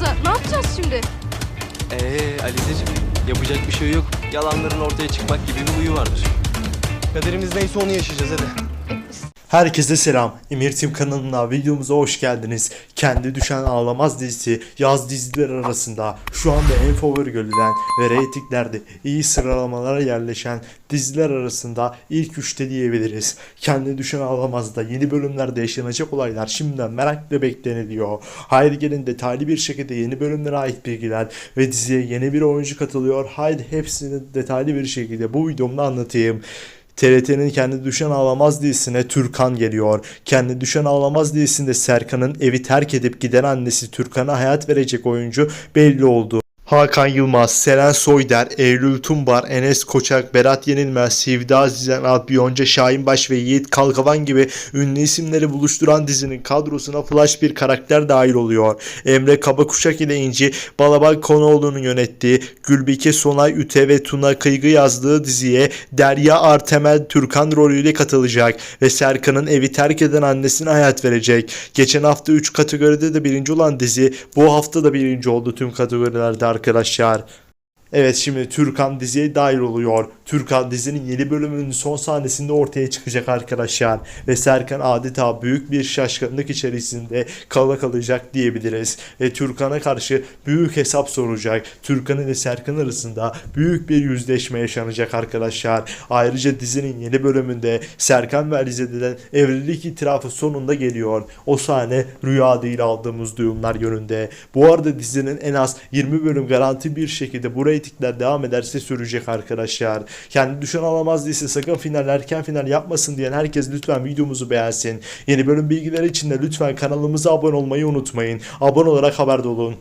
başımıza. Ne yapacağız şimdi? Ee Alizeciğim yapacak bir şey yok. Yalanların ortaya çıkmak gibi bir huyu vardır. Kaderimiz neyse onu yaşayacağız hadi. Herkese selam. Emir Tim kanalına videomuza hoş geldiniz. Kendi Düşen Ağlamaz dizisi yaz diziler arasında şu anda en favori görülen ve reytinglerde iyi sıralamalara yerleşen diziler arasında ilk üçte diyebiliriz. Kendi Düşen Ağlamaz'da yeni bölümlerde yaşanacak olaylar şimdiden merakla bekleniliyor. Haydi gelin detaylı bir şekilde yeni bölümlere ait bilgiler ve diziye yeni bir oyuncu katılıyor. Haydi hepsini detaylı bir şekilde bu videomda anlatayım. TRT'nin Kendi Düşen Ağlamaz dizisine Türkan geliyor. Kendi Düşen Ağlamaz dizisinde Serkan'ın evi terk edip giden annesi Türkan'a hayat verecek oyuncu belli oldu. Hakan Yılmaz, Seren Soyder, Eylül Tumbar, Enes Koçak, Berat Yenilmez, Sivda Azizen Alp, Yonca Şahinbaş ve Yiğit Kalkavan gibi ünlü isimleri buluşturan dizinin kadrosuna flash bir karakter dahil oluyor. Emre Kabakuşak ile İnci Balabak Konoğlu'nun yönettiği, Gülbike Sonay Üte ve Tuna Kıygı yazdığı diziye Derya Artemel Türkan rolüyle katılacak ve Serkan'ın evi terk eden annesine hayat verecek. Geçen hafta 3 kategoride de birinci olan dizi bu hafta da birinci oldu tüm kategorilerde arkadaşlar. que ele achar Evet şimdi Türkan diziye dahil oluyor. Türkan dizinin yeni bölümünün son sahnesinde ortaya çıkacak arkadaşlar. Ve Serkan adeta büyük bir şaşkınlık içerisinde kala kalacak diyebiliriz. Ve Türkan'a karşı büyük hesap soracak. Türkan ile Serkan arasında büyük bir yüzleşme yaşanacak arkadaşlar. Ayrıca dizinin yeni bölümünde Serkan ve Alize'den evlilik itirafı sonunda geliyor. O sahne rüya değil aldığımız duyumlar yönünde. Bu arada dizinin en az 20 bölüm garanti bir şekilde bu reytingler devam ederse sürecek arkadaşlar. Kendi düşen alamaz değilse sakın final erken final yapmasın diyen herkes lütfen videomuzu beğensin. Yeni bölüm bilgileri için de lütfen kanalımıza abone olmayı unutmayın. Abone olarak haberdar olun.